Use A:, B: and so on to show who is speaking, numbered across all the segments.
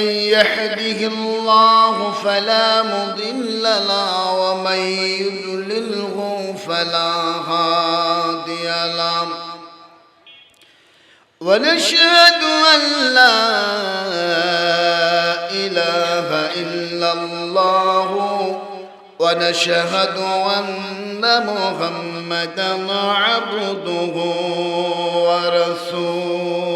A: من يهده الله فلا مضل له ومن يضلله فلا هادي له. ونشهد أن لا إله إلا الله ونشهد أن محمدا عبده ورسوله.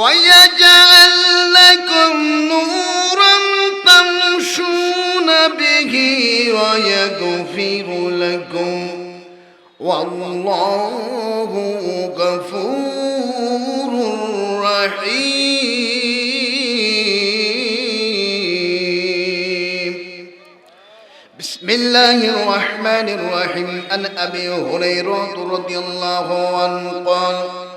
A: ويجعل لكم نورا تمشون به ويغفر لكم. والله غفور رحيم. بسم الله الرحمن الرحيم. عن أبي هريرة رضي الله عنه قال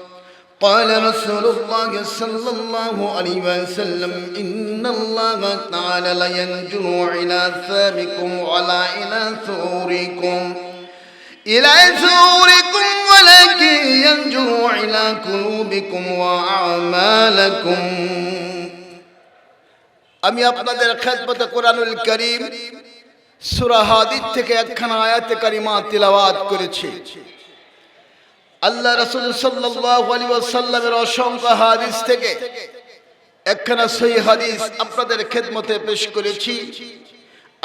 A: قال رسول الله صلى الله عليه وسلم إن الله تعالى لا ينجر إلى ثابكم ولا إلى ثوركم إلى ثوركم ولكن ينجر إلى قلوبكم وأعمالكم আমি আপনাদের খেদমতে কোরআনুল করিম সূরা হাদিদ থেকে একখানা আয়াতে কারিমা তিলাওয়াত করেছি আল্লাহ রাসূল ওয়াসাল্লামের অসংখ্য হাদিস থেকে একখানা সহি হাদিস আপনাদের খেদমতে পেশ করেছি।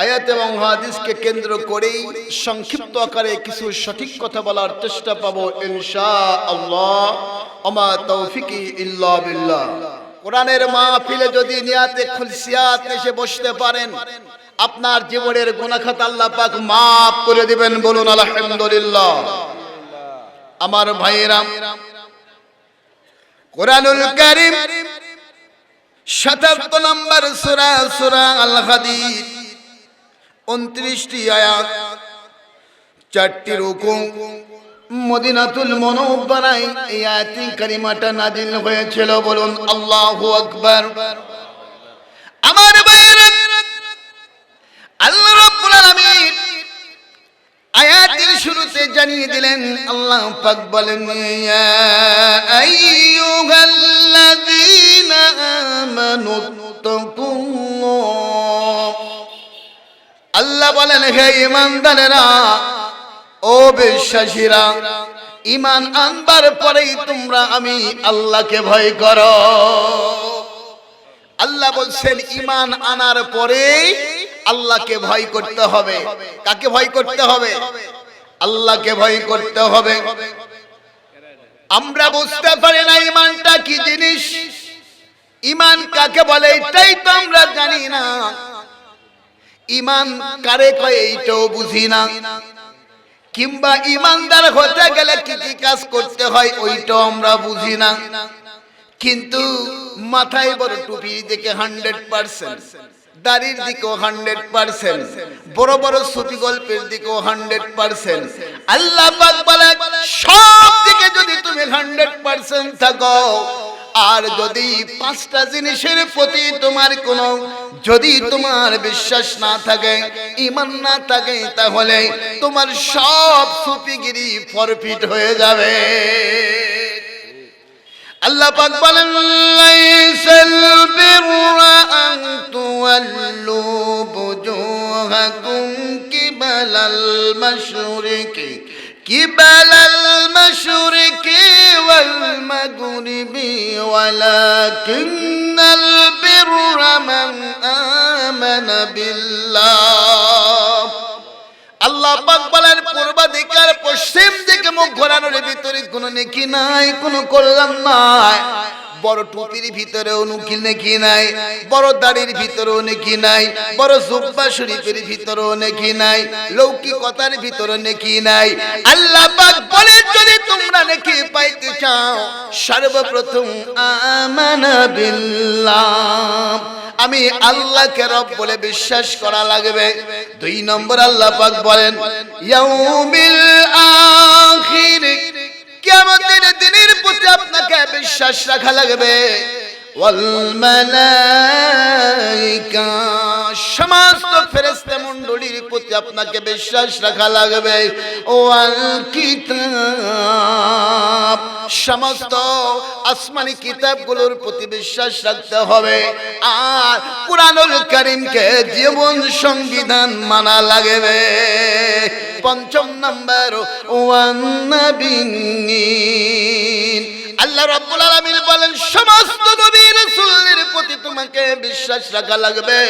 A: আয়াত এবং হাদিসকে কেন্দ্র করেই সংক্ষিপ্ত আকারে কিছু সঠিক কথা বলার চেষ্টা পাবো ইনশাআল্লাহ। আমা তৌফিকি ইল্লা বিল্লাহ। কোরআনের মাহফিলে যদি নিয়াতে খুলসিয়াত এসে বসতে পারেন, আপনার জীবনের গুনাখাত আল্লাহ পাক মাফ করে দিবেন বলুন আলহামদুলিল্লাহ। আমার ভাইয়েরা, কোরআনুল কারীম 77 নম্বর সূরা সূরা আল হাদিদ 29টি আয়াত, চারটি রুকু, মদিনাতুল মুনাওয়ারায় এই আয়াতি কারিমাটা নাজিল হয়েছিল বলুন আল্লাহু আকবার। আমার আল্লাহ রাব্বুল আলামিন আয়াতের শুরুতে জানিয়ে দিলেন, আল্লাহ পাক বলেন আল্লাহ বলেন, হে ঈমানদারেরা, ও বিশ্বাসীরা ইমান আনবার পরেই তোমরা আমি আল্লাহকে ভয় করো। আল্লাহ বলছেন ইমান আনার পরেই আল্লাহকে ভয় করতে হবে। কাকে ভয় করতে হবে? আল্লাহকে ভয় করতে হবে। আমরা বুঝতে পারি না ইমানটা কি জিনিস। ইমান কাকে বলে এটাই তো আমরা জানি না। ইমান কারে কয় এইটাও বুঝি না। কিংবা ইমানদার হতে গেলে কি কি কাজ করতে হয় ওইটাও আমরা বুঝি না। কিন্তু মাথায় বড় টুপি দেখে হান্ড্রেড পার্সেন্ট দাড়ির দিকেও হান্ড্রেড পার্সেন্ট বড় বড় সুফি গল্পের দিকেও হান্ড্রেড পার্সেন্ট আল্লাহ সব দিকে যদি তুমি হান্ড্রেড পার্সেন্ট থাকো, আর যদি পাঁচটা জিনিসের প্রতি তোমার কোনো, যদি তোমার বিশ্বাস না থাকে ইমান না থাকে, তাহলে তোমার সব সুপিগিরি ফরফিট হয়ে যাবে। আল্লাহ পাক বলেন লাইসাল বিররা আন তুওয়াল্লু বুজুহাকুম কিবালাল মাশরিকি قبل المشرق والمغرب ولكن البر من آمن بالله আল্লাহ বলেন পূর্ব পশ্চিম দিকে মুখ ঘোরানোর ভিতরে কোনো নেকি নাই, কোনো কল্যাণ নাই। বড় টুপির ভিতরেও নুকি, নেকি নাই। বড় দাড়ির ভিতরেও নেকি নাই। বড় জুব্বা শরীফের ভিতরেও নেকি নাই। লৌকিকতার ভিতরে নেকি নাই। আল্লাহ পাক বলে যদি তোমরা নেকি পাইতে চাও, সর্বপ্রথম আমানা বিল্লাহ। আমি আল্লাহকে রব বলে বিশ্বাস করা লাগবে। দুই নম্বর আল্লাহ পাক বলেন ইয়াউমিল আখির কিয়ামতের দিনের প্রতি আপনাকে বিশ্বাস রাখা লাগবে। ওয়াল মালাইকা। সমস্ত ফেরেস্তে মণ্ডলীর প্রতি আপনাকে বিশ্বাস রাখা লাগবে। ওয়াল কিতাব সমস্ত আসমানি কিতাবগুলোর প্রতি বিশ্বাস রাখতে হবে। আর কুরআনুল কারীমকে জীবন সংবিধান মানা লাগবে। পঞ্চম নাম্বার ওয়ান নাবিয়িন আল্লাহ রাব্বুল আলামিন বলেন, সমস্ত নবী রাসূলের প্রতি তোমাকে বিশ্বাস রাখা লাগবে।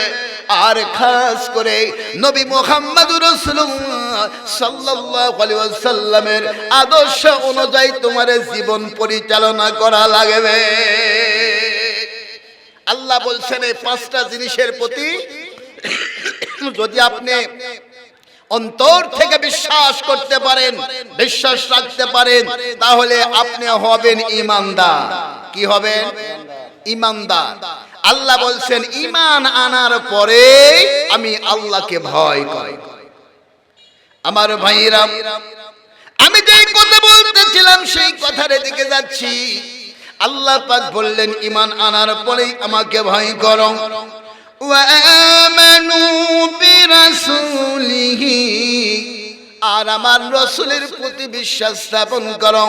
A: আর খাস করে নবী মুহাম্মদুর রাসূলুল্লাহ সাল্লাল্লাহু আলাইহি ওয়াসাল্লামের আদর্শ অনুযায়ী তোমার জীবন পরিচালনা করা লাগবে। আল্লাহ বলছেন, এই পাঁচটা জিনিসের প্রতি যদি আপনি অন্তর থেকে বিশ্বাস করতে পারেন, বিশ্বাস রাখতে পারেন, তাহলে আপনি হবেন ইমানদার। কি হবেন? ইমানদার। আল্লাহ বলছেন, ইমান আনার পরে আমি আল্লাহকে ভয় করি। আমার ভাইরা আমি যে কথা বলতেছিলাম, সেই কথার দিকে যাচ্ছি। আল্লাহ পাক বললেন, ইমান আনার পরেই আমাকে ভয় করো। وآمنوا برسوله আর আমার রসুলের প্রতি বিশ্বাস স্থাপন করো,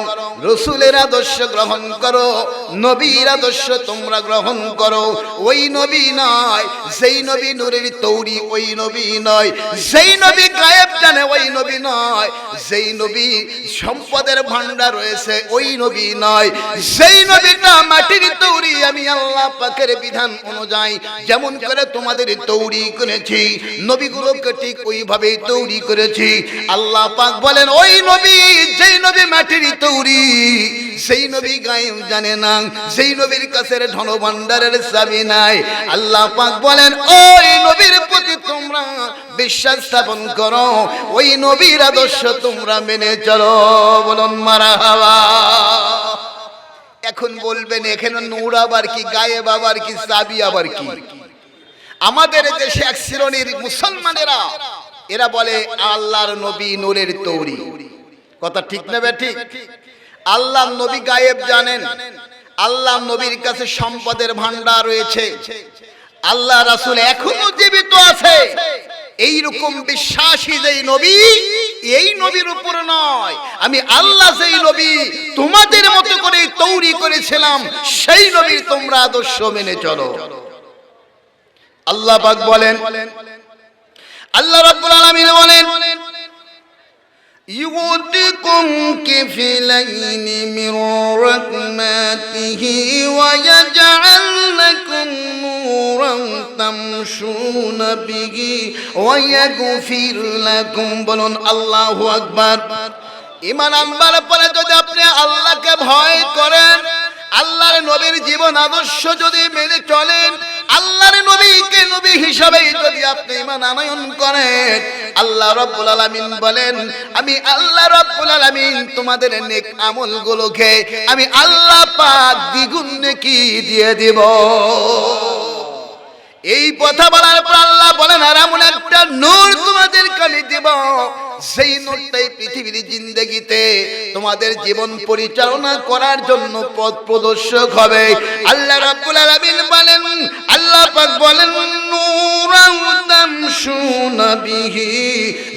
A: রসুলের আদর্শ গ্রহণ করো, নবীর আদর্শ তোমরা গ্রহণ করো। ওই নবী নয় সেই নবী নূরের তৌরি ওই নবী নয় সেই নবী গায়েব জানে ওই নবী নয় সেই নবী সম্পদের ভান্ডার রয়েছে ওই নবী নয় সেই নবীটা মাটির তৌরি, আমি আল্লাহ পাকের বিধান অনুযায়ী যেমন করে তোমাদের তৌরি করেছি, নবীগুলোকে ঠিক ওইভাবেই তৌরি করেছি। আল্লাহ পাক বলেন, ওই নবী, যেই নবী মাটির তৌরি, সেই নবী গায়েব জানে না সেই নবীর কাছে ধন ভান্ডারের চাবি নাই। আল্লাহ পাক বলেন, ওই নবীর প্রতি তোমরা বিশ্বাস স্থাপন করো, ওই নবীর আদর্শ তোমরা মেনে চলো। বলুন, মারা হাওয়া। এখন বলবেন, এখানে নূর আবার কি, গায়েব আবার কি চাবি আবার কি? আমাদের দেশে এক শ্রেণির মুসলমানেরা এরা বলে আল্লাহর নবী নূরের তৌরি। কথা ঠিক নেবে ঠিক? আল্লাহ নবী গায়েব জানেন। আল্লাহ নবীর কাছে সম্পদের ভান্ডার রয়েছে। আল্লাহ রাসূল এখনও জীবিত আছে। এই রকম বিশ্বাসী যেই নবী, এই নবীর উপর নয়। আমি আল্লাহ যেই নবী, তোমাদের মতো করে তৈরি করেছিলাম, সেই নবীর তোমরা আদর্শ মেনে চলো। আল্লাহ পাক বলেন আল্লাহ রাব্বুল আলামিন বলেন يؤتكم كفلين من رحمته ويجعل لكم نورا تمشون به ويغفر لكم বলুন আল্লাহু আকবার ইমান আনবার পরে যদি আপনি আল্লাহকে ভয় করেন আল্লাহর নবীর জীবন আদর্শ যদি মেনে চলেন, আল্লাহর নবীকে নবী হিসাবে যদি আপনি ইমান আনয়ন করেন, আল্লাহ রাব্বুল আলামিন বলেন, আমি আল্লাহ রাব্বুল আলামিন তোমাদের নেক আমলগুলোকে আমি আল্লাহ পাক দ্বিগুণ নেকি দিয়ে দেব। এই কথা বলার পর আল্লাহ বলেন, আর এমন একটা নূর তোমাদের কানে দেব। সেই নূরটাই পৃথিবীর জিন্দগিতে তোমাদের জীবন পরিচালনা করার জন্য পথ প্রদর্শক হবে। আল্লাহ রাব্বুল আলামিন বলেন, আল্লাহ পাক বলেন বিহি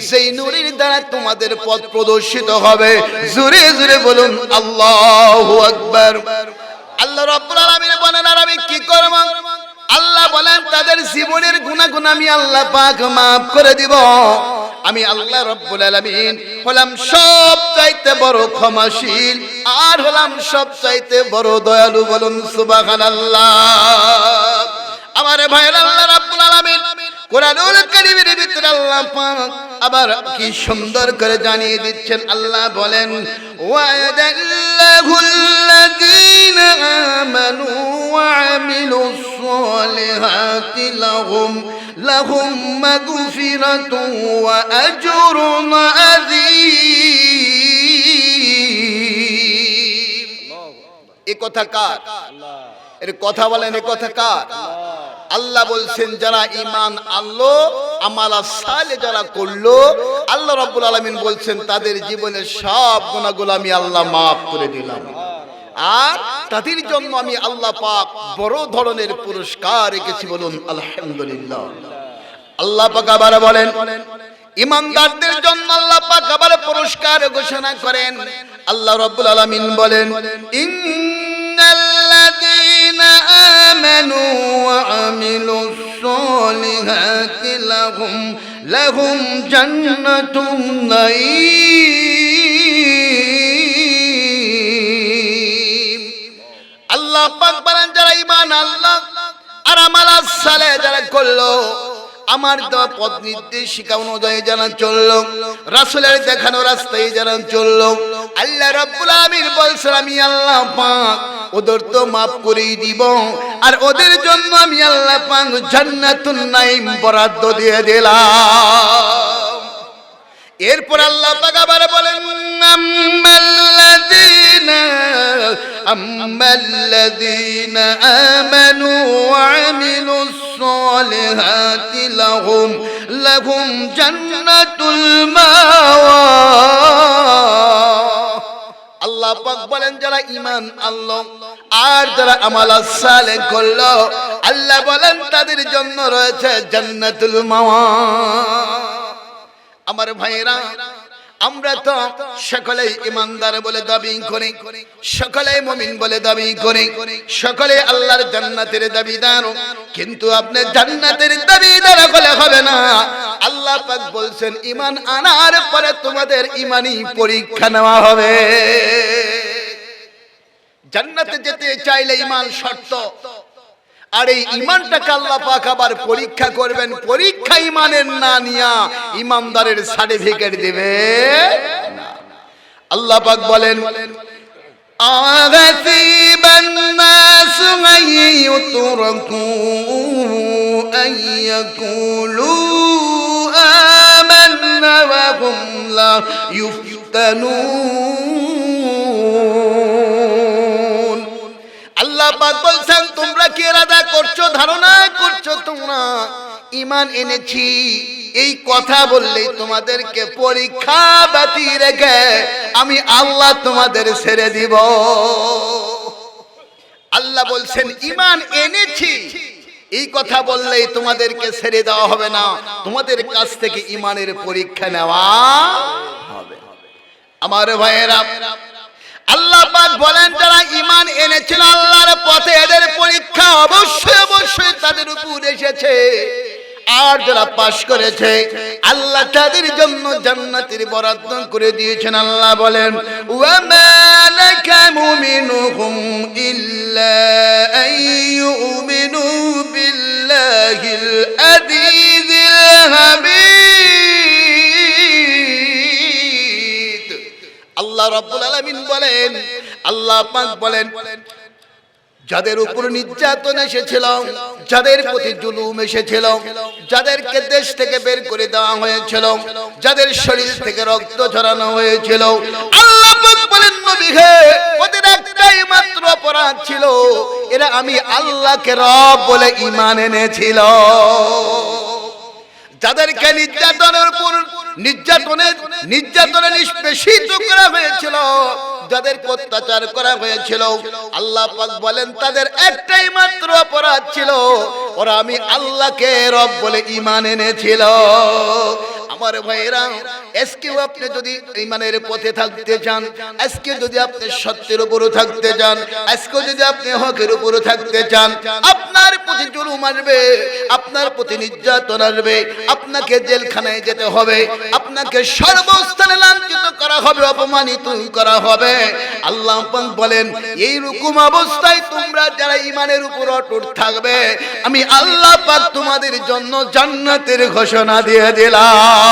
A: সেই নূরের দ্বারা তোমাদের পথ প্রদর্শিত হবে। জোরে জোরে বলুন, আল্লাহু আকবার। আল্লাহ রব্বুল আলামিন বলেন, আর আমি কি করব? আল্লাহ বলেন, তাদের জীবনের গুনাহগুণ আমি আল্লাহ পাক মাফ করে দিব। আমি আল্লাহ রব্বুল আলামিন হলাম সব চাইতে বড় ক্ষমাশীল, আর হলাম সব চাইতে বড় দয়ালু বলুন সুবহানাল্লাহ। আমার ভাইয়ের আল্লাহ রাব্বুল আলামিন কোরআনুল কারীমের আল্লাহ পাক আবার কি সুন্দর করে জানিয়ে দিচ্ছেন। আল্লাহ বলেন ওয়াদাল্লাহুল্লাযীনা ওয়া আমিলুস সালিহাতি লাহুম লাহুম মাগফিরাতুন ওয়া আজরুন আযীম এ কথা কার? এর কথা বলেন, এ কথা কার? আল্লাহ বলছেন, যারা ইমান আনলো, আমালা সালে যারা করল, আল্লাহ রাব্বুল আলামিন বলছেন, তাদের জীবনের সব গুনাহগুলো আমি আল্লাহ maaf করে দিলাম। আর তাদের জন্য আমি আল্লাহ পাক বড় ধরনের পুরস্কার রেখেছি বলুন, আলহামদুলিল্লাহ। আল্লাহ পাক আবার বলেন, ইমানদারদের জন্য আল্লাহ পাক আবার পুরস্কার ঘোষণা করেন। আল্লাহ রাব্বুল আলামিন বলেন, ইন্নাল্লাযীনা আমানু ওয়া আমিলুস সালিহাতি লাহুম লাহুম জান্নাতুন নাঈম। আমার অনুযায়ী চলল, রাসূলের দেখানো রাস্তায় চলল। আল্লাহ আল্লাহ ওদের তো মাফ করেই দিব আর ওদের জন্য আমি আল্লাহ পাক জান্নাতুন নাঈম বরাদ্দ দিয়ে দিলাম। এরপর আল্লাহ আবার বলেন আমানু ওয়া আমিলুস সালিহাতি লাহুম লাহুম জান্নাতুল মাওয়া। আল্লাহ পাক বলেন, যারা ঈমান আনলো আর যারা আমাল সালে করল, আল্লাহ বলেন, তাদের জন্য রয়েছে জান্নাতুল মাওয়া। আমার ভাইয়েরা, আমরা তো সকলেই ইমানদার বলে দাবি করি, সকলেই মমিন বলে দাবি করি, সকলে আল্লাহর জান্নাতের দাবিদার। কিন্তু আপনি জান্নাতের দাবিদার বলে হবে না। আল্লাহ পাক বলছেন ইমান আনার পরে তোমাদের ইমানই পরীক্ষা নেওয়া হবে। জান্নাতে যেতে চাইলে ইমান শর্ত আর এই ইমানটাকে আল্লাহ পাক আবার পরীক্ষা করবেন পরীক্ষা ইমানের না নিয়া ইমানদারের সার্টিফিকেট দিবে না। আল্লাহ পাক বলেন أغثيب الناس أن يتركوا أن يقولوا آمنا وهم لا يفتنون পাক বলছেন, তোমরা কি ইরাদা করছ? ধারণা করছ তোমরা? ইমান এনেছি। এই কথা বললেই তোমাদেরকে পরীক্ষা বাতি রেখে আমি আল্লাহ তোমাদের ছেড়ে দিব। আল্লাহ বলছেন ইমান এনেছি। এই কথা বললেই তোমাদেরকে ছেড়ে দেওয়া হবে না। তোমাদের কাছ থেকে ইমানের পরীক্ষা নেওয়া হবে। আমার ভাইয়েরা আল্লাহ পাক বলেন, যারা ইমান এনেছিল আল্লাহর পথে, এদের পরীক্ষা অবশ্যই অবশ্যই তাদের উপর এসেছে। আর যারা পাশ করেছে, আল্লাহ তাদের জন্য জান্নাতের বরাদ্দ করে দিয়েছেন। আল্লাহ বলেন ওয়ামা নাকামু মিনহুম ইল্লা আন ইউমিনু বিল্লাহিল আযীজিল হামিদ। আল্লাহ রাব্বুল আলামিন বলেন, আল্লাহ পাক বলেন, যাদের উপর নির্যাতন এসেছিল, যাদের প্রতি জুলুম এসেছিল, যাদেরকে দেশ থেকে বের করে দেওয়া হয়েছিল, যাদের শরীর থেকে রক্ত ঝরানো হয়েছিল, আল্লাহ বলেন, নবী হে, ওদের একটাই মাত্র অপরাধ ছিল, এরা আমি আল্লাহকে রব বলে ঈমান এনেছিল। যাদেরকে নির্যাতনের উপর নির্যাতনের নির্যাতনে নিষ্পেষিত করা হয়েছিল যাদের অত্যাচার করা হয়েছিল, আল্লাহ পাক বলেন তাদের একটাই মাত্র অপরাধ ছিল, ওরা আমি আল্লাহকে রব বলে ইমান এনেছিল। আমার ভাইরা আজকেও আপনি যদি ইমানের পথে থাকতে চান আজকে যদি আপনি সত্যের উপরে থাকতে চান আজকে যদি আপনি হকের উপরে থাকতে চান, আপনার প্রতি জুলুম আসবে, আপনার প্রতি নির্যাতন আসবে, আপনাকে জেলখানায় যেতে হবে, আপনাকে সর্বস্থানে লাঞ্ছিত করা হবে, অপমানিত করা হবে। আল্লাহ বলেন এই রকম অবস্থায় তোমরা যারা ইমানের উপর অটুট থাকবে, আমি আল্লাহ পাক তোমাদের জন্য জান্নাতের ঘোষণা দিয়ে দিলাম।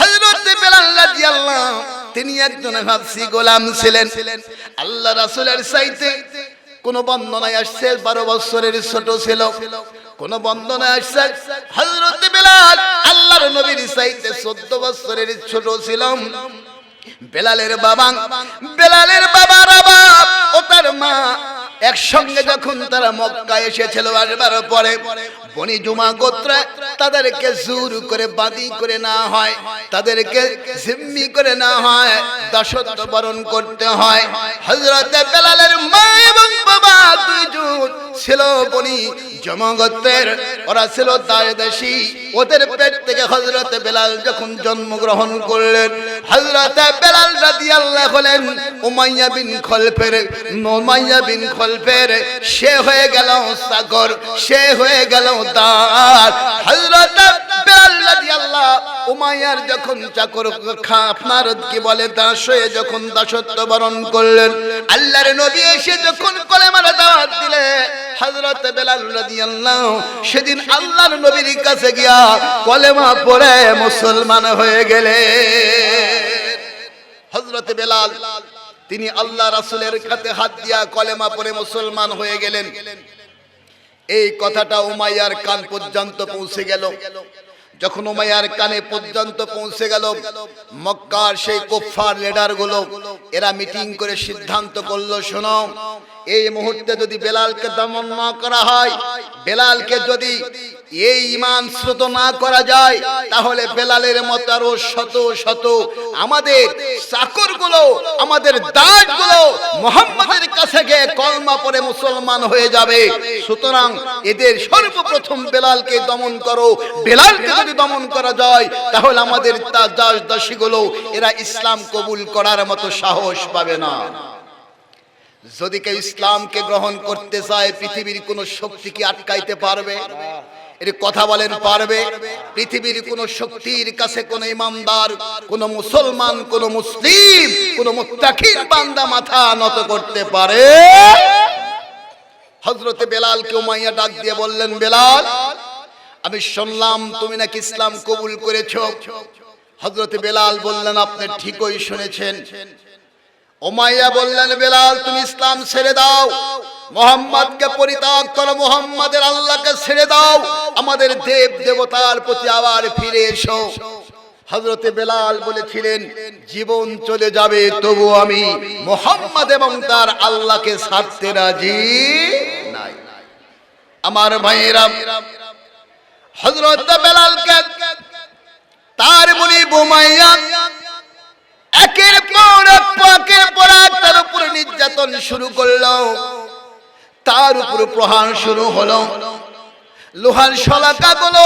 A: হযরত বেলাল তিনি একজন হাফসি গোলাম ছিলেন। আল্লাহ রাসূলের চাইতে কোন বন্দনায় আসছে, বারো বছরের ছোট ছিল। কোন বন্দনায় আসছে, হযরত বেলাল আল্লাহর নবীর চাইতে 14 বছরের ছোট ছিলাম। বেলালের বাবা, বেলালের বাবার বাপ ও তার মা একসঙ্গে যখন তারা মক্কা এসেছিল আসবার পরে, বনি জুমা গোত্রে তাদেরকে জোর করে বাদি করে না হয়, তাদেরকে জিম্মি করে না হয়, দাসত্ব বরণ করতে হয়। হযরত বেলালের মা এবং বাবা দুইজন ছিল বনি জমাগতের ওরা ছিল দায়দেশি ওদের পেট থেকে হযরত বেলাল যখন জন্মগ্রহণ করলেন হযরত বেলাল রাদিয়াল্লাহু হলেন উমাইয়া বিন খলফের, উমাইয়া বিন খলফের, সে হয়ে গেল সাগর, সে হয়ে গেল দার রাদিয়াল্লাহু উমাইয়ার যখন চাকর কি বলে, দাস হয়ে যখন দাসত্ব বরণ করলেন, আল্লাহর নবী এসে যখন কলেমার দাওয়াত দিলে, হযরত বেলাল রাদিয়াল্লাহু সেদিন আল্লাহর নবীর কাছে গিয়া কলেমা পড়ে মুসলমান হয়ে গেলেন। হযরত বেলাল, তিনি আল্লাহ রাসূলের কাছে হাত দিয়া কলেমা পড়ে মুসলমান হয়ে গেলেন। এই কথাটা উমাইয়ার কান পর্যন্ত পৌঁছে গেল। যখন উমাইয়ার কানে পর্যন্ত পৌঁছে গেল, মক্কার সেই কোফার লিডারগুলো এরা মিটিং করে সিদ্ধান্ত করল, শোনো, এই মুহূর্তে যদি বেলালকে দমন না করা হয়, বেলালকে যদি এই ইমান শ্রুত না করা যায়, তাহলে বেলালের মতো আরও শত শত আমাদের চাকরগুলো আমাদের দাসগুলো মোহাম্মদের কাছে গিয়ে কলমা পরে মুসলমান হয়ে যাবে। সুতরাং এদের সর্বপ্রথম বেলালকে দমন করো। বেলালকে যদি দমন করা যায়, তাহলে আমাদের দাস দাসী গুলো এরা ইসলাম কবুল করার মতো সাহস পাবে না। যদি কেউ ইসলামকে গ্রহণ করতে চায়, পৃথিবীর কোন শক্তি কি আটকাইতে পারবে? এর কথা বলেন পারবে? পৃথিবীর কোন শক্তির কাছে কোন ইমানদার, কোন মুসলমান, কোন মুসলিম, কোন মুত্তাকির বান্দা মাথা নত করতে পারে? হযরতে বেলালকে উমাইয়া ডাক দিয়ে বললেন, বেলাল, আমি শুনলাম তুমি নাকি ইসলাম কবুল করেছ। হযরতে বেলাল বললেন, আপনি ঠিকই শুনেছেন। ওমাইয়া বললেন, বেলাল, তুমি ইসলাম ছেড়ে দাও। মোহাম্মদকে পরিত্যাগ করো, মোহাম্মদের আল্লাহকে ছেড়ে দাও। আমাদের দেব দেবতার প্রতি আবার ফিরে এসো। বেলাল বলেছিলেন, জীবন চলে যাবে, তবু আমি মোহাম্মদ এবং তার আল্লাহকে ছাড়তে রাজি নাই। আমার ভাইয়েরা হজরত বেলালকে তার মুনি বোমাইয়া একের পর এক পাকের পর তার উপর নির্যাতন শুরু করল। তার উপর প্রহার শুরু হলো। লোহার শলাকা গুলো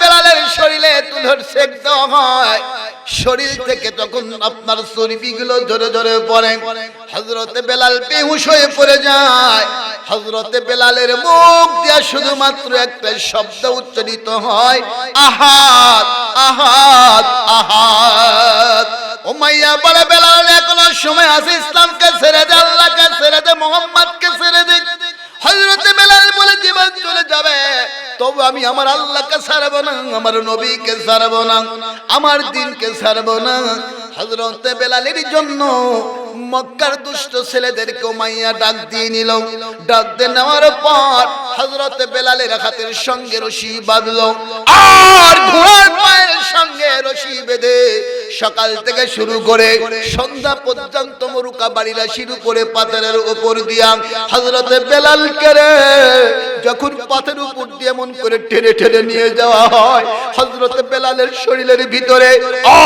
A: বেলালের শরীরে তুলর হয় শরীর থেকে তখন আপনার চর্বি গুলো জোরে জোরে পড়ে, হযরত বেলাল বেহুশ হয়ে পড়ে যায়। হযরত বেলালের মুখ দিয়ে শুধুমাত্র একটা শব্দ উচ্চারিত হয়, আহাত আহাত আহাত। উমাইয়া বলে, বেলাল, এখনও সময় আছে ইসলামকে ছেড়ে দে, আল্লাহকে ছেড়ে দে, মোহাম্মদকে ছেড়ে দে। হযরতে বেলাল বলে জীবন চলে যাবে। তবু আমি আমার আল্লাহকে সারবো না, আমার নবীকে সারবো না, আমার দিনকে সারবো না। হযরতে বেলালের জন্য মক্কার দুষ্ট ছেলেদেরকে মাইয়া ডাক দিয়ে নিল। ডাক দিয়ে নেওয়ার পর হযরতে বেলালের হাতের সঙ্গে রশি বাঁধলো। আর ঘোড়ার পায়ের সঙ্গে রশি বেঁধে সকাল থেকে শুরু করে সন্ধ্যা পর্যন্ত মরুকা বাড়িরা শুরু করে পাথরের উপর দিয়া হজরতে বেলাল করে যখন পাথরের উপর দিয়ে এমন করে টেনে টেনে নিয়ে যাওয়া হয় হজরতে বেলালের শরীরের ভিতরে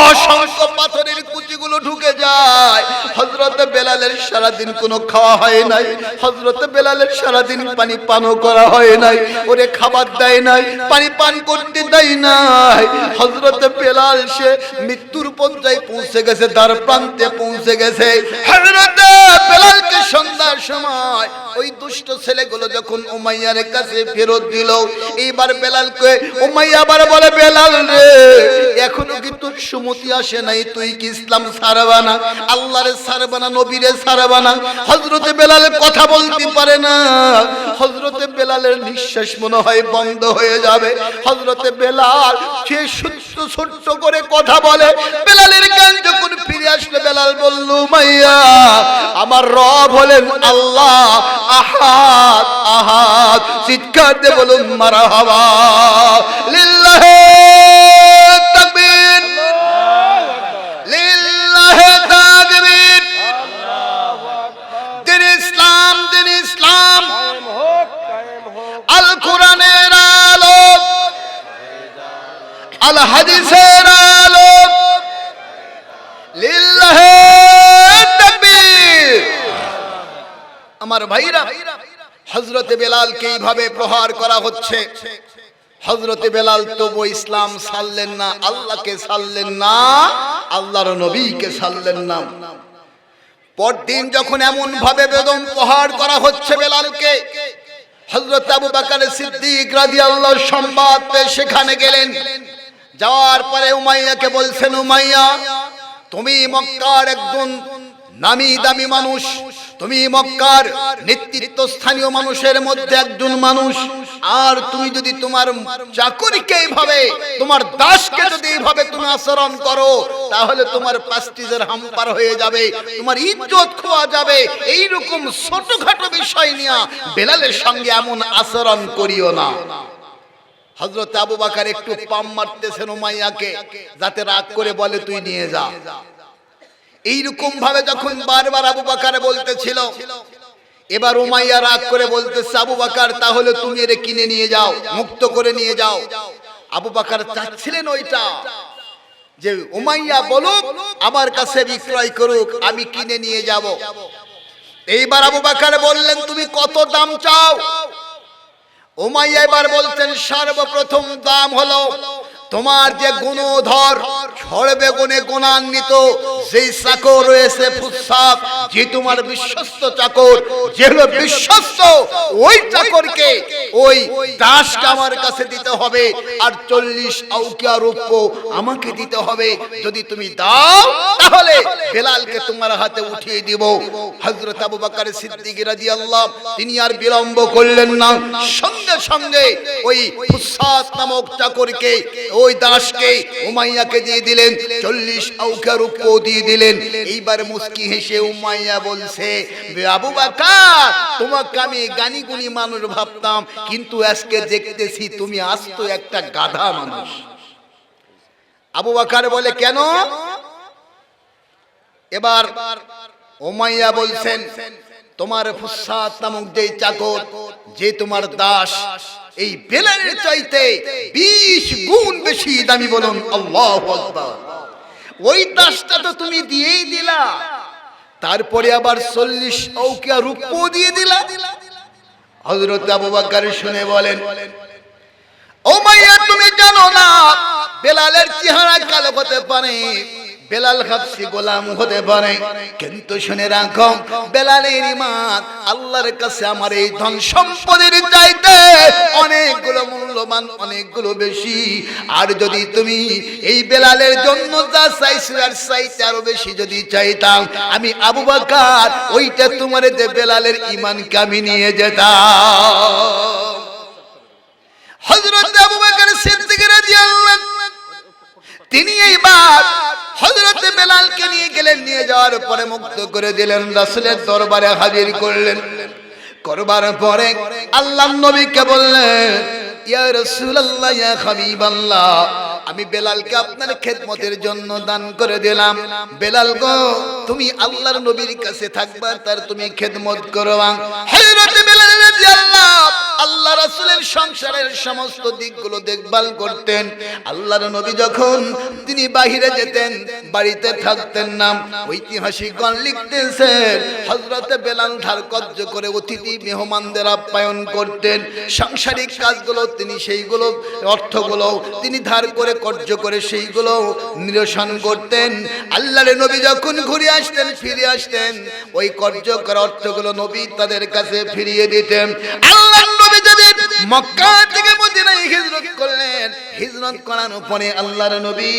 A: অসংখ্য পাথরের কুচিগুলো ঢুকে যায়। হজরতে বেলালের সারাদিন কোনো খাওয়া হয় নাই হজরতে বেলালের সারাদিন পানি পানও করা হয় নাই, ওরে খাবার দেয় নাই, পানি পান করতে দেয় নাই। হজরতে বেলাল সে মৃত্যুর পর্যায়ে পৌঁছে গেছে তার প্রান্তে পৌঁছে গেছে। হজরতে বেলালকে সন্ধ্যার সময় ওই দুষ্ট ছেলেগুলো যখন উমাইয়ার কাছে ফেরত দিল। এইবার বেলালকে, উমাইয়া আবার বলে, বেলাল রে, এখনও কি তোর সুমতি আসে নাই? তুই কি ইসলাম সারবা না? আল্লাহরে সারবা না? নবীরে সারবা হজরতে বেলাল কথা বলতে পারে না। হজরতে বেলালের নিঃশ্বাস মনে হয় বন্ধ হয়ে যাবে। হজরতে বেলাল সে সুস্থ ছোট্ট করে কথা বলে, বেলালের গান বেলাল বলল, মাইয়া, আমার রব হলেন আল্লাহ, আহাদ আহাদ। চিৎকার দিয়ে বলুন, মারা হবা লিল্লাহে তাকবীর। লিল্লাহে তাকবীর। দিন ইসলাম দিন ইসলাম। আল কোরআনের আলো। আল হাদিসের আলো। আমার ভাইরা, হযরতে বেলালকে এইভাবে প্রহার করা হচ্ছে। হযরতে বেলাল তবু ইসলাম সারলেন না, আল্লাহকে সারলেন না, আল্লাহর নবীকে ছাড়লেন না। পরদিন যখন এমন ভাবে বেদম প্রহার করা হচ্ছে বেলালকে হজরত আবু বকর সিদ্দিক রাদিয়াল্লাহু সংবাদ পেয়ে সেখানে গেলেন। যাওয়ার পরে উমাইয়াকে বলছেন, উমাইয়া, তুমি মক্কার একজন নামি দামি মানুষ তুমি মক্কার নেতৃত্ব স্থানীয় মানুষের মধ্যে একজন মানুষ। আর তুমি যদি তোমার চাকরিকে এইভাবে তোমার দাসকে যদি এইভাবে তুমি আচরণ করো, তাহলে তোমার প্যাস্টিজের হাম্পার হয়ে যাবে, তোমার ইজ্জত খোয়া যাবে। এই রকম ছোটখাটো বিষয় নিয়ে বেলালের সঙ্গে এমন আচরণ করিও না। হজরত আবু বাকার একটু পাম মারতেছেন উমাইয়াকে, যাতে রাগ করে বলে, তুই নিয়ে যা। এইরকম ভাবে যখন বারবার আবু বাকার বলতেছিল, এবার উমাইয়া রাগ করে বলতেছে, আবু বাকার, তাহলে তুমি এর কিনে নিয়ে যাও, মুক্ত করে নিয়ে যাও। আবু বাকার চাচ্ছিলেন ওইটা, যে উমাইয়া বলুক, আমার কাছে বিক্রয় করুক, আমি কিনে নিয়ে যাব। এইবার আবু বাকার বললেন, তুমি কত দাম চাও? উমাইয়া এবার বলছেন, সর্বপ্রথম দাম হলো তোমার যে গুণধর ছড়বে গুণে গুণান্বিত সেই চাকর রয়েছে ফুসাদ যে তোমার বিশ্বস্ত চাকর, যে হলো বিশ্বস্ত, ওই চাকরকে ওই দাসকে আমার কাছে দিতে হবে। আর চল্লিশ আউকিয়া রূপ্য আমাকে দিতে হবে। যদি তুমি দাও, তাহলে বেলালকে তোমার হাতে উঠিয়ে দিব। হযরত আবু বকর সিদ্দিক রাদিয়াল্লাহু তিনি আর বিলম্ব করলেন না। সঙ্গে সঙ্গে ওই ফুসাদ নামক চাকরকে, ওই দাসকে উমাইয়াকে দিয়ে দিলেন। চল্লিশ আউকা রূপ দিয়ে দিলেন। এইবার মুস্কি হেসে উমাইয়া বলছে, আবু বাকার, তোমাকে আমি গানি গুনি মানুষ ভাবতাম, কিন্তু আজকে দেখতেছি তুমি আস্ত একটা গাধা মানুষ। আবু বাকার বলে, কেন? এবার ওমাইয়া বলছেন, তোমার ফুসাদ নামক যে চাকর, যে তোমার দাস এই বেলালের চাইতে বিশ গুণ বেশি দামি বলুন আল্লাহ ওই দাসটা তো তুমি দিয়েই দিলা। তারপরে আবার চল্লিশ ঔকিয়া রূপ দিয়ে দিলা। হজরত আবু বাক্কার শুনে বলেন ও মাইয়া তুমি জানো না, বেলালের চেহারা কালো হতে পারে। বেলাল হাফসি গোলাম হতে পারে। কিন্তু শুনে রাখো, বেলালের ইমান আল্লাহর কাছে আমার এই ধন সম্পদের চাইতে অনেকগুলো মূল্যবান, অনেকগুলো বেশি। আর যদি তুমি এই বেলালের জন্য যা চাইছো আর চাইতে আরও বেশি যদি চাইতাম, আমি আবু বাকার, ওইটা তোমার যে বেলালের ইমানকে আমি নিয়ে যেতাম। হযরত আবু বকর সিদ্দিক রাদিয়াল্লাহু তিনি এইবার হযরত বেলালকে নিয়ে গেলেন, নিয়ে যাওয়ার পরে মুক্ত করে দিলেন, রাসূলের দরবারে হাজির করলেন। করবার পরে আল্লাহ নবীকে বললেন আমি বেলালকে আপনার খেদমতের জন্য দান করে দিলাম। বেলাল গো, তুমি আল্লাহর নবীর কাছে থাকবা, তার তুমি খেদমত করো হযরত বেলাল রাদিয়াল্লাহু আল্লাহ রাসূলের সংসারের সমস্ত দিকগুলো দেখভাল করতেন। আল্লাহর নবী যখন তিনি বাহিরে যেতেন, বাড়িতে থাকতেন না, ঐতিহাসিকগণ লিখতেছেন, হযরত বেলাল ধার কর্য করে অতিথি মেহমানদের আপ্যায়ন করতেন। সাংসারিক কাজগুলো তিনি সেইগুলো, অর্থগুলো তিনি ধার করে, কর্য করে সেইগুলো নিরসন করতেন। আল্লাহর নবী যখন ঘুরে আসতেন, ফিরে আসতেন, ওই কর্য করা অর্থগুলো নবী তাদের কাছে ফিরিয়ে দিতেন। যদি মক্কা থেকে মদিনায় হিজরত করলেন। হিজরত করানোর পরে আল্লাহর নবী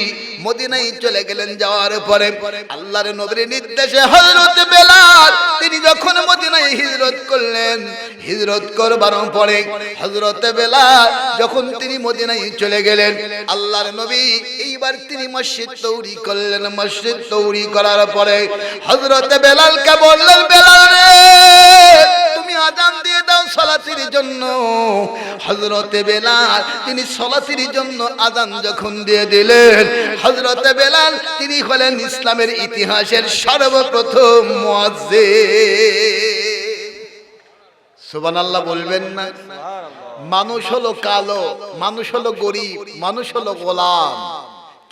A: মদিনায় চলে গেলেন, যাওয়ার পরে আল্লাহর নবীর নির্দেশে হযরত বেলাল, তিনি যখন মদিনায় হিজরত করলেন, হিজরত করবার পরে হযরত বেলাল যখন তিনি মদিনায় চলে গেলেন, আল্লাহর নবী এইবার তিনি মসজিদ তৈরি করলেন। মসজিদ তৈরি করার পরে হযরত বেলালকে বললেন, বেলাল রে তুমি আজান দিয়ে দাও সলাতির জন্য। হজরতে বেলাল, তিনি সলাতির জন্য আজান যখন দিয়ে দিলেন হজরতে বেলাল, তিনি হলেন ইসলামের ইতিহাসের সর্বপ্রথম সুবান আল্লাহ বলবেন না? মানুষ হলো কালো, মানুষ হলো গরিব, মানুষ হলো গোলাম।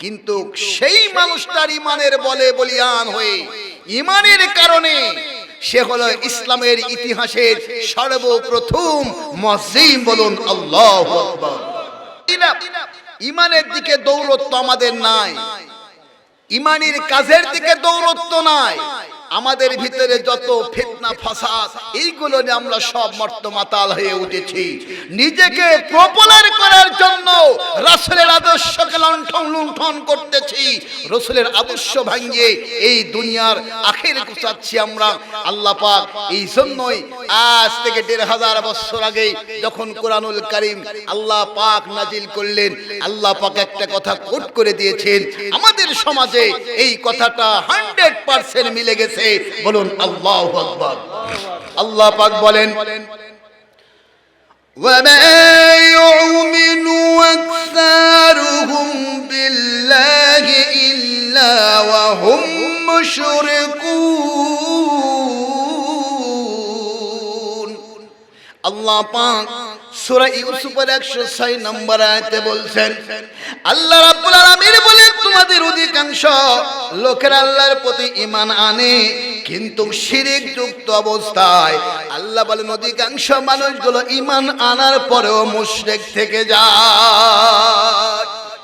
A: কিন্তু সেই মানুষটার ইমানের বলে বলিয়ান হয়ে, ইমানের কারণে সে হলো ইসলামের ইতিহাসের সর্বপ্রথম মসজিদ বলুন আল্লাহ ইমানের দিকে দৌরত্ব আমাদের নাই। ইমানের কাজের দিকে দৌরত্ব নাই। আমাদের ভিতরে যত ফিতনা ফাসাদ এইগুলো নিয়ে আমরা সব মর্ত মাতাল হয়ে উঠেছি। নিজেকে পপুলার করার জন্য রাসূলের আদর্শকে লণ্ঠন লুণ্ঠন করতেছি। রসুলের আদর্শ ভাঙিয়ে এই দুনিয়ার আখের গুছাচ্ছি আমরা। আল্লাহ পাক এই জন্যই আজ থেকে দেড় হাজার বছর আগে যখন কোরআনুল করিম আল্লাহ পাক নাজিল করলেন আল্লাহ পাক একটা কথা কোট করে দিয়েছেন। আমাদের সমাজে এই কথাটা হান্ড্রেড পার্সেন্ট মিলে গেছে। বলুন আল্লাহ আকবার আল্লাহ পাক বলেন وما يؤمن أكثرهم بالله إلا وهم مشركون আল্লাহ পাক সূরা ইউসুফের 106 নম্বর আয়াতে বলছেন, আল্লাহ বলেন, তোমাদের অধিকাংশ লোকেরা আল্লাহর প্রতি ঈমান আনে, কিন্তু অবস্থায় আল্লাহ অধিকাংশ মানুষগুলো ঈমান আনার পরেও মুশরিক থেকে যায়।